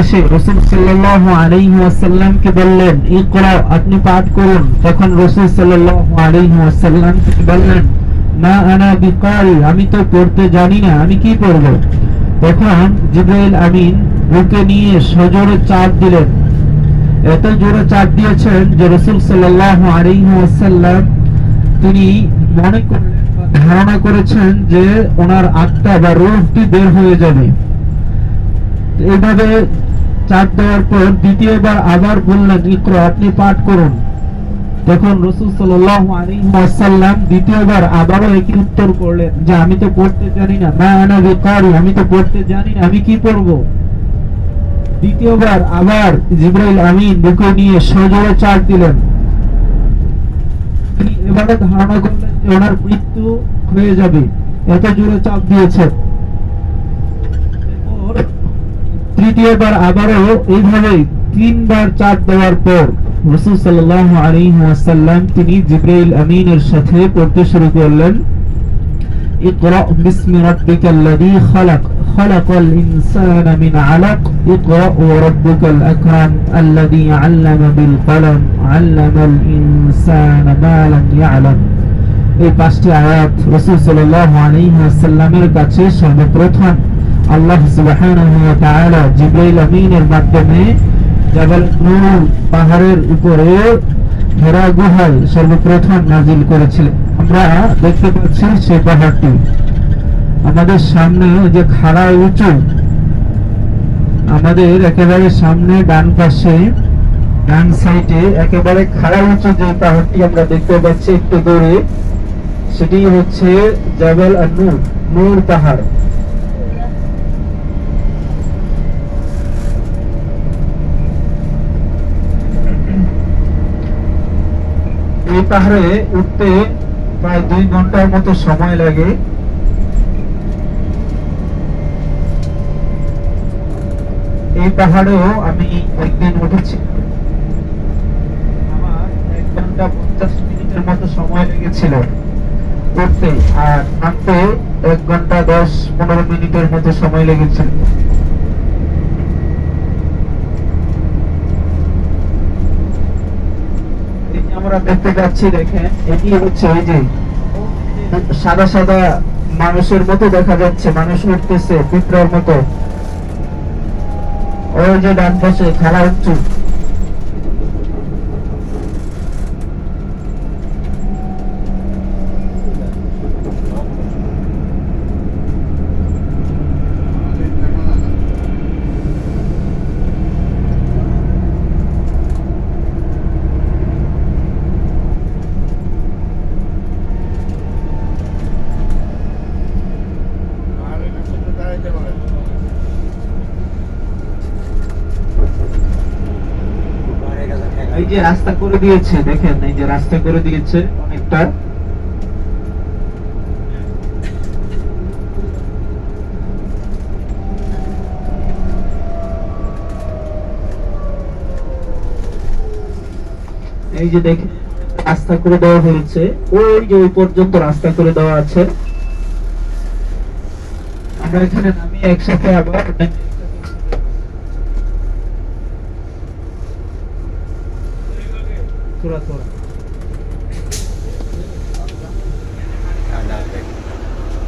এসে রসুল বললেন আপনি পাঠ করুন। তখন রসুল বললেন, মা আনা আমি তো পড়তে জানি না, আমি কি পড়ব? তখন জিব্রাইল আমিন বুকে নিয়ে সজোরে চাপ দিলেন। এত জোরে চাপ দিয়েছেন যে রসুল সাল্লাল্লাহু আলাইহি ওয়াসাল্লাম তিনি মনে করলেন ধারণা করেছেন যে ওনার আত্মা বা রূহটি বের হয়ে যাবে। এইভাবে চাপ দেওয়ার পর দ্বিতীয়বার আবার বললেন, ইকরা, আপনি পাঠ করুন। তখন রসুল ওয়াসাল্লাম দ্বিতীয়বার আবারও একই উত্তর করলেন যে, আমি তো পড়তে জানি না। মা আনা বিকারি আমি তো পড়তে জানি না, আমি কি পড়ব? দ্বিতীয়বার আবার জিব্রাইল আমিন বুকে নিয়ে সজোরে চাপ দিলেন। এবারে ধারণা করলেন যে, ওনার মৃত্যু হয়ে যাবে। এত জোরে চাপ দিয়েছে তৃতীয়বার আবারও এইভাবে তিনবার চাপ দেওয়ার পর রসুল সাল্লাল্লাহু আলাইহি ওয়াসাল্লাম তিনি জিব্রাইল আমিনের সাথে পড়তে শুরু করলেন اقرأ باسم ربك الذي خلق خلق الإنسان من علق اقرأ وربك الأكرم الذي علم بالقلم علم الإنسان ما لم يعلم এই পাঁচটি আয়াত রসুল সাল্লাল্লাহু আলাইহি ওয়াসাল্লামের কাছে সর্বপ্রথম আল্লাহ সুবহানাহু মাধ্যমে জাবাল পাহাড়ের উপরে হেরা গুহায় সর্বপ্রথম নাজিল করেছিলেন। আমরা দেখতে পাচ্ছি সেই পাহাড়টি। আমাদের সামনে যে খাড়া উঁচু, আমাদের একেবারে সামনে ডান পাশে, ডান সাইডে একেবারে খাড়া উঁচু যে পাহাড়টি আমরা দেখতে পাচ্ছি একটু দূরে, সেটি হচ্ছে জাবাল নূর নূর পাহাড়। এই পাহাড়ে উঠতে প্রায় দুই ঘণ্টার মতো সময় লাগে। এই পাহাড়েও আমি একদিন উঠেছি। আমার এক ঘণ্টা পঞ্চাশ মিনিটের মতো সময় লেগেছিল উঠতে, আর নামতে এক ঘণ্টা দশ পনেরো মিনিটের মতো সময় লেগেছিল এই যে আমরা দেখতে যাচ্ছি, দেখেন, এটি হচ্ছে ওই যে সাদা সাদা মানুষের মতো দেখা যাচ্ছে, মানুষ উঠতেছে পিঁপড়ার মতো। ওই যে ডান পাশে খেলা হচ্ছে এই যে রাস্তা করে দিয়েছে, দেখেন, এই যে রাস্তা করে দিয়েছে অনেকটা। এই যে দেখেন, রাস্তা করে দেওয়া হয়েছে। ওই যে ওই পর্যন্ত রাস্তা করে দেওয়া আছে। আমরা এখানে নামি একসাথে আবার তোরা তোরা